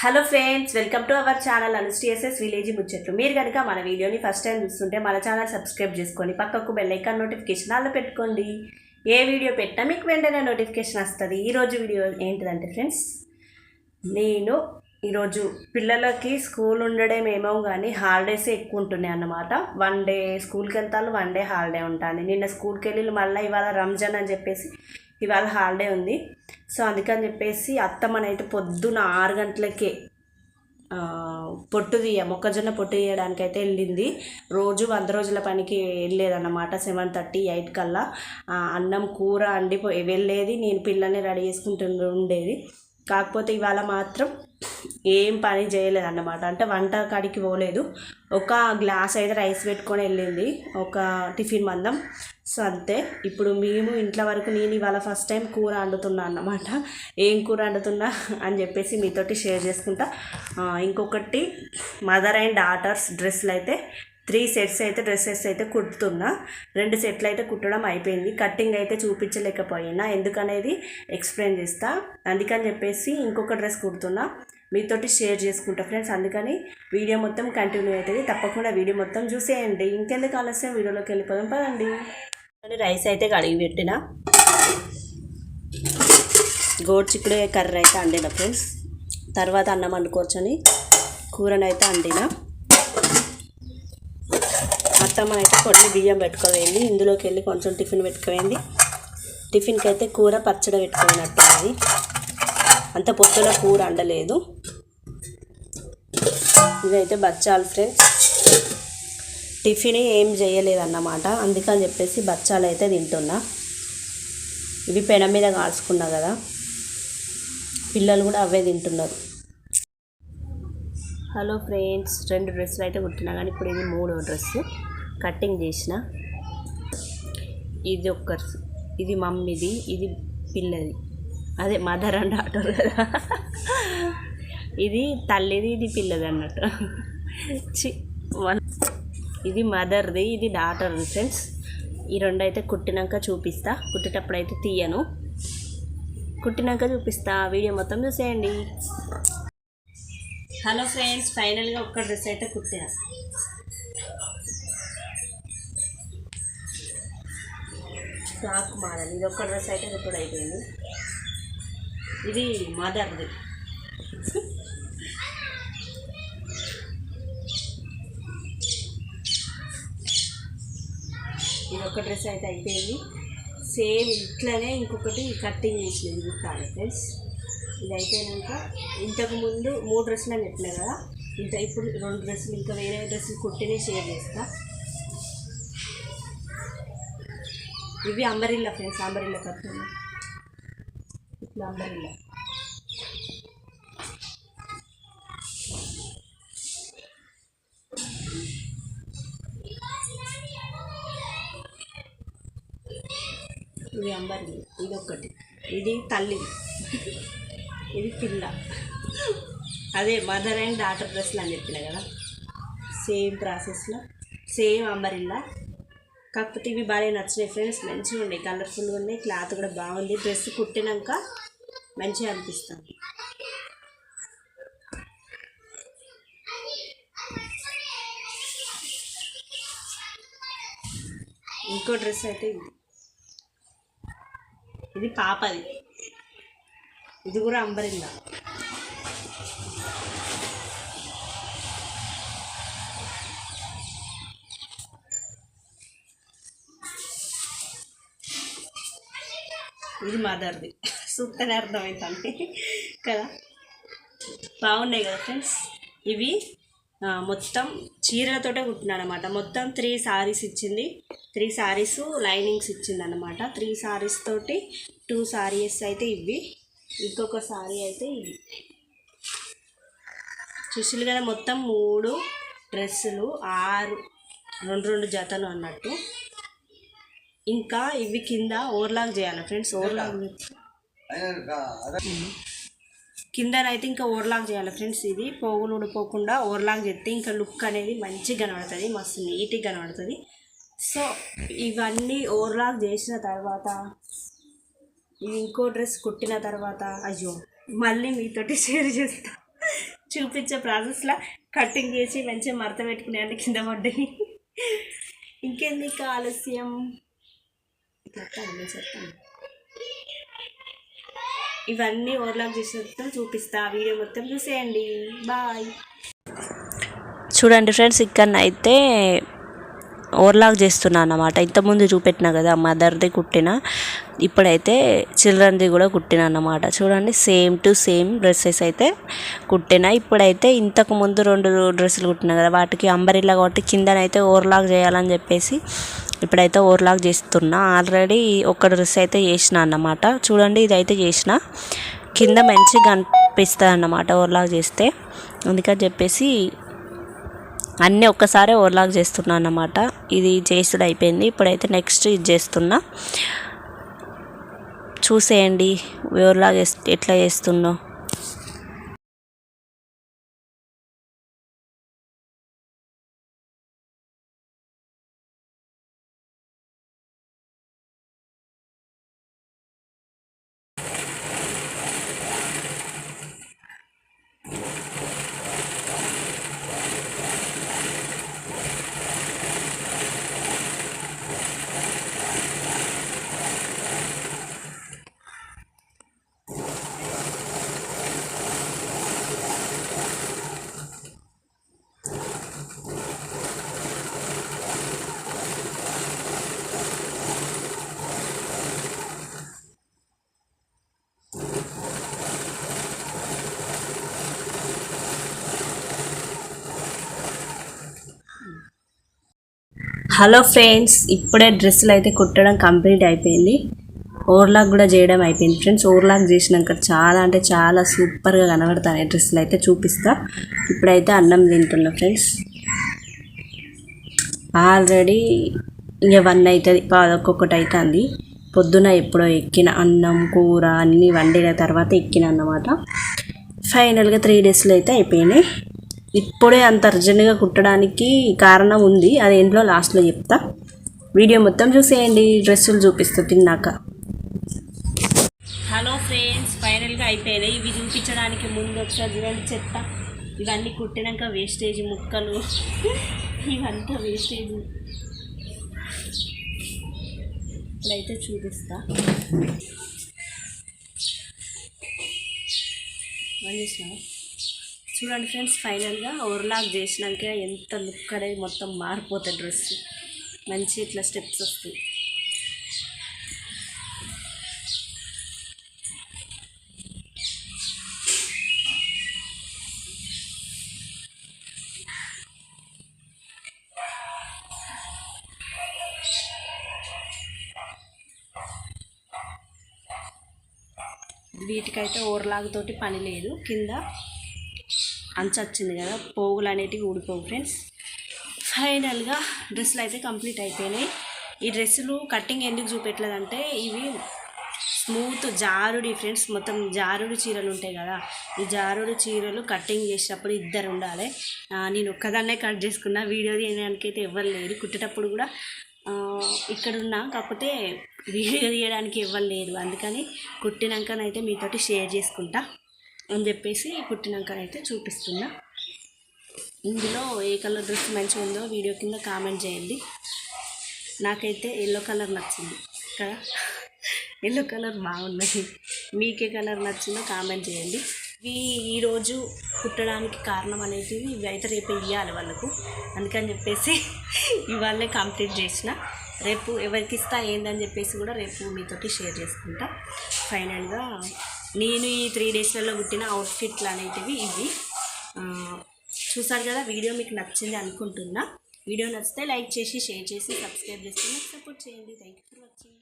Hello friends welcome to our channel అనుస్టిఎస్ఎస్ village ముచ్చట్లు మీరు కనుక మన వీడియోని ఫస్ట్ టైం చూస్తుంటే మన ఛానల్ సబ్స్క్రైబ్ చేసుకొని పక్కకు బెల్ ఐకాన్ నోటిఫికేషన్ అలా పెట్టుకోండి. ఏ వీడియో పెట్టినా మీకు వెంటనే నోటిఫికేషన్ వస్తుంది. ఈరోజు వీడియో ఏంటిదంటే ఫ్రెండ్స్ నేను ఈరోజు పిల్లలకి స్కూల్ ఉండడం ఏమో కానీ హాలిడేస్ ఎక్కువ ఉంటున్నాయి అన్నమాట. వన్ డే స్కూల్కి వెళ్తాను వన్ డే హాలిడే ఉంటుంది నిన్న స్కూల్కి వెళ్ళి మళ్ళీ ఇవాళ రంజాన్ అని చెప్పేసి ఇవాళ హాలిడే ఉంది. సో అందుకని చెప్పేసి అత్తమ్మనైతే పొద్దున ఆరు గంటలకే పొట్టు తీయ మొక్కజొన్న పొట్టు తీయడానికి అయితే వెళ్ళింది. రోజు వంద రోజుల పనికి వెళ్ళేదన్నమాట సెవెన్ థర్టీ ఎయిట్ కల్లా. అన్నం కూర అండిపోయి వెళ్ళేది నేను పిల్లల్ని రెడీ చేసుకుంటూ ఉండేది. కాకపోతే ఇవాళ మాత్రం ఏం పని చేయలేదు అన్నమాట అంటే వంట కాడికి పోలేదు. ఒక గ్లాస్ అయితే రైస్ పెట్టుకొని వెళ్ళింది. ఒక టిఫిన్ మందం. సో అంతే. ఇప్పుడు మేము ఇంట్లో వరకు నేను ఇవాళ ఫస్ట్ టైం కూర వండుతున్నా అన్నమాట. ఏం కూర వండుతున్నా అని చెప్పేసి మీతోటి షేర్ చేసుకుంటా. ఇంకొకటి మదర్ అండ్ డాటర్స్ డ్రెస్సులు అయితే త్రీ సెట్స్ అయితే డ్రెస్సెస్ అయితే కుడుతున్నా. రెండు సెట్లు అయితే కుట్టడం అయిపోయింది. కట్టింగ్ అయితే చూపించలేకపోయినా. ఎందుకనేది ఎక్స్ప్లెయిన్ చేస్తా. అందుకని చెప్పేసి ఇంకొక డ్రెస్ కుడుతున్నా. మీతోటి షేర్ చేసుకుంటా ఫ్రెండ్స్. అందుకని వీడియో మొత్తం కంటిన్యూ అవుతుంది. తప్పకుండా వీడియో మొత్తం చూసేయండి. ఇంకెందుకు ఆలస్యం? వీడియోలోకి వెళ్ళిపోదాం. పదండి. రైస్ అయితే కడిగి పెట్టిన. గోడ్ చిక్కుడు కర్రీ అయితే వండిన ఫ్రెండ్స్. తర్వాత అన్నం వండుకోవచ్చని కూరనైతే వండిన అత్తమ్మ అయితే కొన్ని బియ్యం పెట్టుకోవేయండి ఇందులోకి వెళ్ళి కొంచెం టిఫిన్ పెట్టుకోవేయండి టిఫిన్కి అయితే కూర పచ్చడి పెట్టుకున్నట్టు అది అంత పొత్తుల కూర అండలేదు. ఇదైతే బచ్చాలు ఫ్రెండ్స్. టిఫిన్ ఏం చేయలేదన్నమాట. అందుకని చెప్పేసి బచ్చాలు అయితే తింటున్నా. ఇవి పెన మీద కాల్చుకున్నా కదా. పిల్లలు కూడా అవే తింటున్నారు. Hello friends. రెండు డ్రెస్సులు అయితే కుట్టినా కానీ ఇప్పుడు ఇది మూడో డ్రెస్సు. కటింగ్ చేసిన. ఇది ఒక్క ఇది మమ్మీది ఇది పిల్లది. అదే మదర్ అండ్ డాటర్ కదా. ఇది తల్లిది ఇది పిల్లది అన్నట్టు. చి వన్ ఇది మదర్ది ఇది డాటర్ది ఫ్రెండ్స్. ఈ రెండు అయితే కుట్టినాక చూపిస్తా. కుట్టేటప్పుడు అయితే తీయను. కుట్టినాక చూపిస్తా. వీడియో మొత్తం చూసేయండి. హలో ఫ్రెండ్స్ ఫైనల్గా ఒక్క డ్రెస్ అయితే కుట్టినా. ఫ్రాక్ మోడల్ ఇది ఒక్క డ్రెస్ అయితే కుట్టుడు అయిపోయింది. ఇది మదర్ది. ఇది ఒక డ్రెస్ అయితే అయిపోయింది. సేమ్ ఇట్లనే ఇంకొకటి కట్టింగ్ చేసినది గుట్టాలి ఫ్రెండ్స్. ఇది అయిపోయినాక ఇంతకు ముందు మూడు డ్రెస్సులు అని చెప్పినా కదా. ఇంత ఇప్పుడు రెండు డ్రెస్సులు ఇంకా వేరే డ్రెస్సులు కుట్టినే షేర్ చేస్తాను ఇవి అంబరిల్లా ఫ్రెండ్స్ అంబరిల్లా కట్టింది ఇట్లా అంబరిల్లా. ఇది అంబరిల్లా. ఇది ఒకటి ఇది తల్లి. ఇది పిల్ల. అదే మదర్ అండ్ డాటర్ డ్రెస్లు అని చెప్పిన కదా. సేమ్ ప్రాసెస్లో. Same umbrella. కాకపోతే ఇవి బాగా నచ్చినాయి ఫ్రెండ్స్. మంచిగా ఉన్నాయి. కలర్ఫుల్గా ఉన్నాయి. క్లాత్ కూడా బాగుంది. డ్రెస్ కుట్టినాక మంచిగా అనిపిస్తుంది. ఇంకో డ్రెస్ అయితే ఇది. ఇది పాపది. ఇది కూడా అంబరిల్లా. ఇది మదర్ది. సూపర్ అర్థమవుతుంది కదా? బాగున్నాయి కదా ఫ్రెండ్స్? ఇవి మొత్తం చీరలతోటే కుట్టినాను అనమాట మొత్తం త్రీ సారీస్ ఇచ్చింది. త్రీ సారీస్ లైనింగ్స్ ఇచ్చింది అనమాట త్రీ సారీస్ తోటి టూ సారీస్ అయితే ఇవి. ఇంకొక సారీ అయితే ఇవి. చూసిలు కదా? మొత్తం మూడు డ్రెస్సులు ఆరు రెండు రెండు జతలు అన్నట్టు. ఇంకా ఇవి కింద ఓవర్లాక్ చేయాలి ఫ్రెండ్స్ ఓవర్లాక్. కిందనైతే ఇంకా ఓవర్లాక్ చేయాలి ఫ్రెండ్స్ ఇది. పోగులు ఊడిపోకుండా ఓవర్లాక్ చేస్తే ఇంకా లుక్ అనేది మంచిగా కనబడుతుంది మస్తు నీట్గా కనబడుతుంది. సో ఇవన్నీ ఓవర్లాక్ చేసిన తర్వాత ఇది ఇంకో డ్రెస్ కుట్టిన తర్వాత అయ్యో మళ్ళీ మీతోటి షేర్ చేస్తా. చూపించే ప్రాసెస్లో కటింగ్ చేసి మంచిగా మడత పెట్టుకునే కింద పడ్డాయి. ఇంకెందుకు ఆలస్యం? ఇవన్నీ ఓవర్లాక్ చేసిన మొత్తం చూపిస్తా. వీడియో మొత్తం చూసేయండి. బాయ్. చూడండి ఫ్రెండ్స్ ఇక్కడ అయితే ఓవర్లాక్ చేస్తున్నా అన్నమాట. ఇంతకుముందు చూపెట్టినా కదా మదర్ది కుట్టిన. ఇప్పుడైతే చిల్డ్రన్ది కూడా కుట్టిన అన్నమాట. చూడండి సేమ్ టు సేమ్ డ్రెస్సెస్ అయితే కుట్టిన. ఇప్పుడైతే ఇంతకు ముందు రెండు డ్రెస్సులు కుట్టిన కదా వాటికి అంబరిల్లా కాబట్టి కిందనైతే ఓవర్లాక్ చేయాలని చెప్పేసి ఇప్పుడైతే ఓవర్లాక్ చేస్తున్నా. ఆల్రెడీ ఒక డ్రెస్ అయితే చేసిన అన్నమాట. చూడండి ఇదైతే చేసిన. కింద మంచిగా కనిపిస్తుంది అన్నమాట ఓవర్లాక్ చేస్తే. అందుకని చెప్పేసి అన్నీ ఒక్కసారే ఓవర్లాక్ చేస్తున్నా అన్నమాట. ఇది చేసుడు అయిపోయింది. ఇప్పుడైతే నెక్స్ట్ ఇది చేస్తున్నా. చూసేయండి ఓవర్లాక్ ఎట్లా చేస్తున్నా హలో ఫ్రెండ్స్ ఇప్పుడే డ్రెస్సులు అయితే కుట్టడం కంప్లీట్ అయిపోయింది. ఓవర్లాక్ కూడా చేయడం అయిపోయింది. ఫ్రెండ్స్ ఓవర్లాక్ చేసినాక చాలా అంటే చాలా సూపర్గా కనబడతాయి డ్రెస్సులు అయితే చూపిస్తా. ఇప్పుడైతే అన్నం తింటున్నా ఫ్రెండ్స్. ఆల్రెడీ ఇంకా వన్ అవుతుంది ఒక్కొక్కటి అవుతుంది పొద్దున ఎప్పుడో ఎక్కిన అన్నం కూర అన్నీ వండిన తర్వాత ఎక్కిన అన్నమాట. ఫైనల్గా త్రీ డేస్లో అయితే అయిపోయినాయి. ఇప్పుడే అంత అర్జెంటుగా కుట్టడానికి కారణం ఉంది. అది ఏంటో లాస్ట్లో చెప్తా. వీడియో మొత్తం చూసేయండి. డ్రెస్సులు చూపిస్తూ తిన్నాక. హలో ఫ్రెండ్స్ ఫైనల్గా అయిపోయినాయి. ఇవి చూపించడానికి ముందు ఒకసారి చూడండి చెత్త. ఇవన్నీ కుట్టినాక వేస్టేజ్ ముక్కలు. ఇవంతా వేస్టేజ్ ఇప్పుడైతే చూపిస్తా. అని చేసినావా? చూడండి ఫ్రెండ్స్ ఫైనల్గా ఓవర్లాక్ చేసినాక ఎంత లుక్ అనేది మొత్తం మారిపోతుంది డ్రెస్. మంచి ఇట్లా స్టెప్స్ వస్తాయి. వీటికైతే ఓర్లాగ్ తోటి పని లేదు. కింద అంచు వచ్చింది కదా పోగులు అనేటివి ఊడిపోవు ఫ్రెండ్స్ ఫైనల్గా డ్రెస్సులు అయితే కంప్లీట్ అయిపోయినాయి. ఈ డ్రెస్సులు కట్టింగ్ ఎందుకు చూపెట్టలేదంటే ఇవి స్మూత్ జారుడి ఫ్రెండ్స్ మొత్తం జారుడు చీరలు ఉంటాయి కదా ఈ జారుడు చీరలు కట్టింగ్ చేసేటప్పుడు ఇద్దరు ఉండాలి. నేను ఒక్కదాన్నే కట్ చేసుకున్నా వీడియో తీయడానికైతే ఎవరు లేరు. కుట్టేటప్పుడు కూడా ఇక్కడ ఉన్నా కాకపోతే వీడియో తీయడానికి ఎవరు లేరు. అందుకని కుట్టినాకనైతే మీతోటి షేర్ చేసుకుంటా. అని చెప్పేసి కుట్టినాక అయితే చూపిస్తున్నా. ఇందులో ఏ కలర్ డ్రెస్ మంచిగా ఉందో వీడియో కింద కామెంట్ చేయండి. నాకైతే ఎల్లో కలర్ నచ్చింది. కదా? ఎల్లో కలర్ బాగున్నది. మీకే కలర్ నచ్చిందో కామెంట్ చేయండి. ఇవి ఈరోజు కుట్టడానికి కారణం అనేది ఇవి అయితే రేపు ఇవ్వాలి వాళ్ళకు. అందుకని చెప్పేసి ఇవాళే కంప్లీట్ చేసిన. రేపు ఎవరికి ఇస్తా ఏందని చెప్పేసి కూడా రేపు మీతోటి షేర్ చేసుకుంటా. ఫైనల్గా నేను ఈ త్రీ డేస్లలో కుట్టిన అవుట్ఫిట్లు అనేటివి ఇవి. చూసారు కదా వీడియో మీకు నచ్చింది అనుకుంటున్నా. వీడియో నచ్చితే లైక్ చేసి షేర్ చేసి సబ్స్క్రైబ్ చేసుకుని సపోర్ట్ చేయండి. Thank you for watching